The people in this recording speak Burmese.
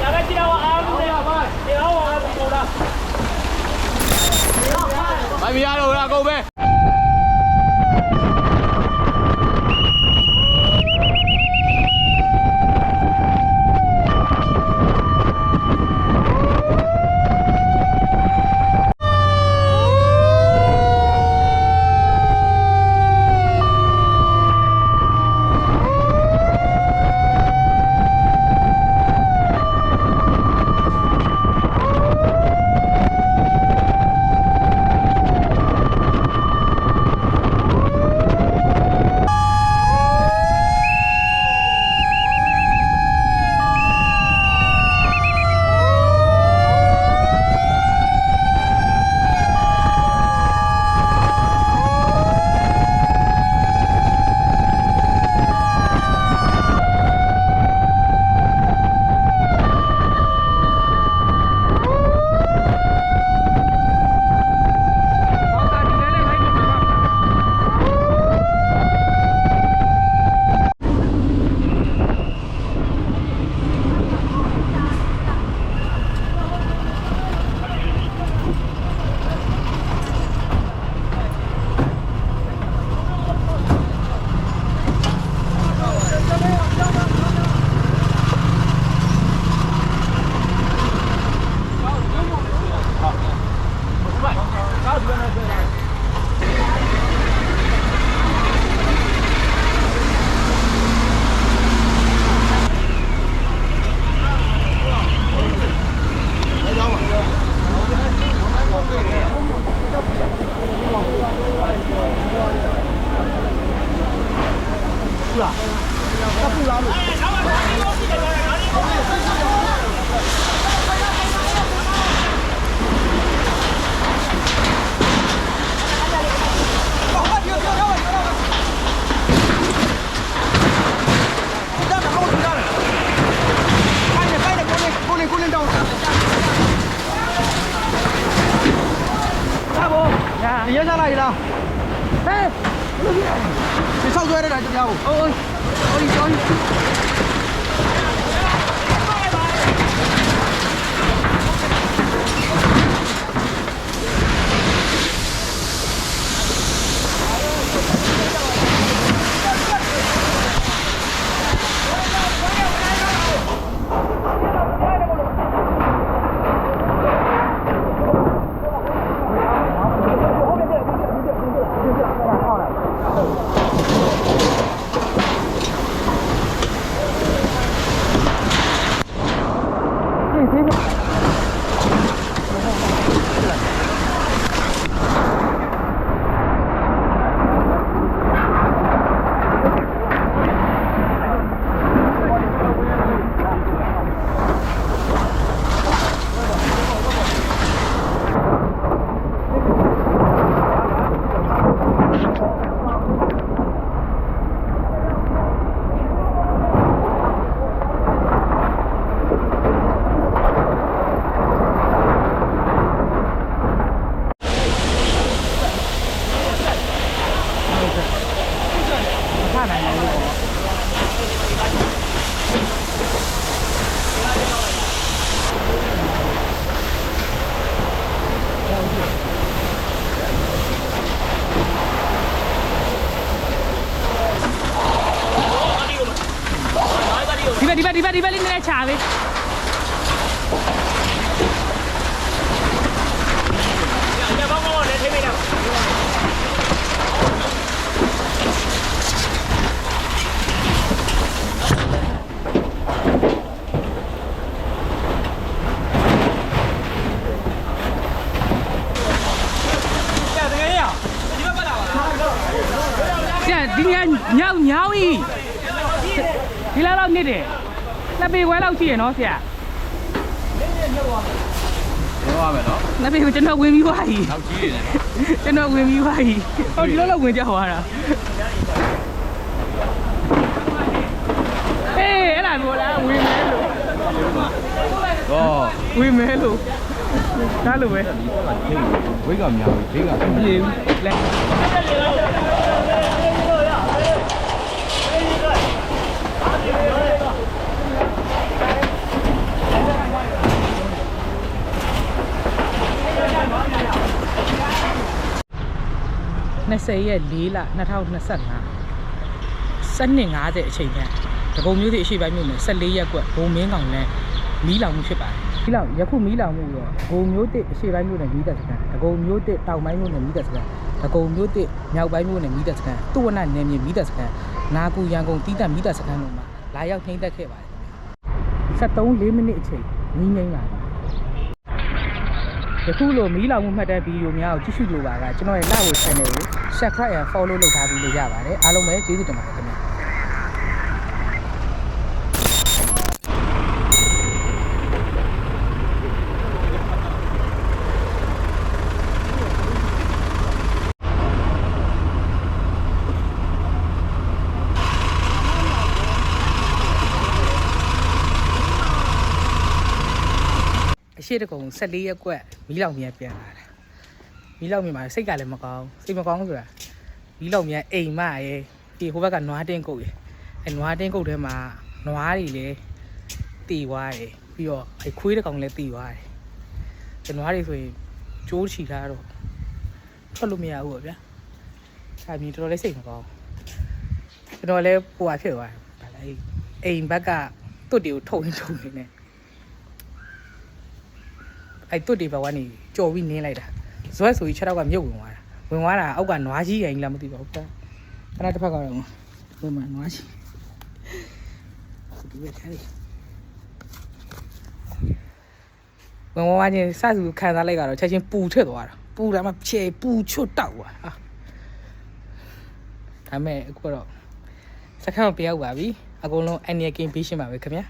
ညာကကြည့်တော့အားလုံး 是吧他不拉路。好好停停下来快哎，你上追的来这家伙。哦哦， ဒီဘက်ဒီဘက်ဒီဘက်ဒီဘက်လေးနည်းနည်းချာလေးညဘောင်းဘောင်းနဲ့ထိမိတာဆရာဒီညညောင်ညောင်ကြီးဒီလောက်တော့နစ်တယ် နှစ်ပေခွဲလောက်ရှိရနော်ဆရာပြောရမယ်နော်နှစ်ပေကိုကျွန်တော်ဝင်ပြီးသွားပြီနောက်ကြီးနေတယ်ကျွန်တော်ဝင်ပြီးသွားပြီဟောဒီလောက်လောက်ဝင်ကြသွားတာအေးအဲ့ဒါပြောလားဝင်မဲလို့တော့ဝင်မဲလို့ဒါလိုပဲဝိတ်ကမြောင်ကြီးဒိတ်ကပြေဘူးလက်က 20ရက်4လ2025စနစ်50အချိန်ကဒဂုံမျိုးတွေအရှိပိုင်းမျိုးနဲ့14ရက်ကွက်ဘုံမင်းကောင်နဲ့မီးလောင်မှုဖြစ်ပါတယ်မီးလောင်ယခုမီးလောင်မှုတော့ဒဂုံမျိုးတစ်အရှိပိုင်းမျိုးနဲ့မီးတက်စကန်ဒဂုံမျိုးတစ်တောင်ပိုင်းမျိုးနဲ့မီးတက်စကန်ဒဂုံမျိုးတစ်မြောက်ပိုင်းမျိုးနဲ့မီးတက်စကန်တုဝနနယ်မြေမီးတက်စကန်နာကူရန်ကုန်တီးတက်မီးတက်စကန်တို့မှာလာရောက်နှိမ့်သက်ခဲ့ပါတယ်73 4မိနစ်အချိန်မီးငိမ့်လာတယ် ယခုလိုမီးလောင်မှုမှတ်တမ်းဗီဒီယိုများကိုကြည့်ရှုလိုပါကကျွန်တော်ရဲ့ live channel ကို subscribe and follow လုပ်ထားပြီးလို့ရပါတယ်အားလုံးပဲကျေးဇူးတင်ပါတယ်ခင်ဗျာ အရှိတကုံ14ရက်ကွက်မီးလောင်မြန်ပြန်လာတယ်မီးလောင်မြန်မှာစိတ်ကလည်းမကောင်းစိတ်မကောင်းဆိုတာမီးလောင်မြန်အိမ်မရဲ့ဒီဟိုဘက်ကနွားတင်းကုတ်ရယ်အဲနွားတင်းကုတ်ထဲမှာနွားတွေလည်းတီသွားတယ်ပြီးတော့အဲခွေးတကောင်လည်းတီသွားတယ်ဒီနွားတွေဆိုရင်ကျိုးချီထားတော့ထွက်လို့မရဘူးပေါ့ဗျာအဲမြင်တော်တော်လေးစိတ်မကောင်းကျွန်တော်လည်းပူပါဖြစ်သွားတယ်ဗါလဲအိမ်ဘက်ကတွတ်တွေကိုထုတ်ရင်းထုတ်နေတယ် အဲ့တွတ်တွေဘဝကနေကြော်ပြီးနင်းလိုက်တာဇွဲဆိုကြီး6တော့ကမြုပ်ဝင်သွားတာဝင်သွားတာအောက်ကနွားကြီးရင်လားမသိပါဘူးကွာခဏတစ်ဖက်ကတော့ဝင်မှာနွားကြီးဒီဘက်ထားလေဝင်သွားချင်းစစုခံစားလိုက်ကတော့ချက်ချင်းပူထွက်သွားတာပူတာမှချေပူချွတ်တောက်သွားဟာဒါမဲ့အခုတော့စခန်းမပြောက်ပါပြီအကုန်လုံးအန်နီယကင်းပေးရှင်းပါပဲခင်ဗျာ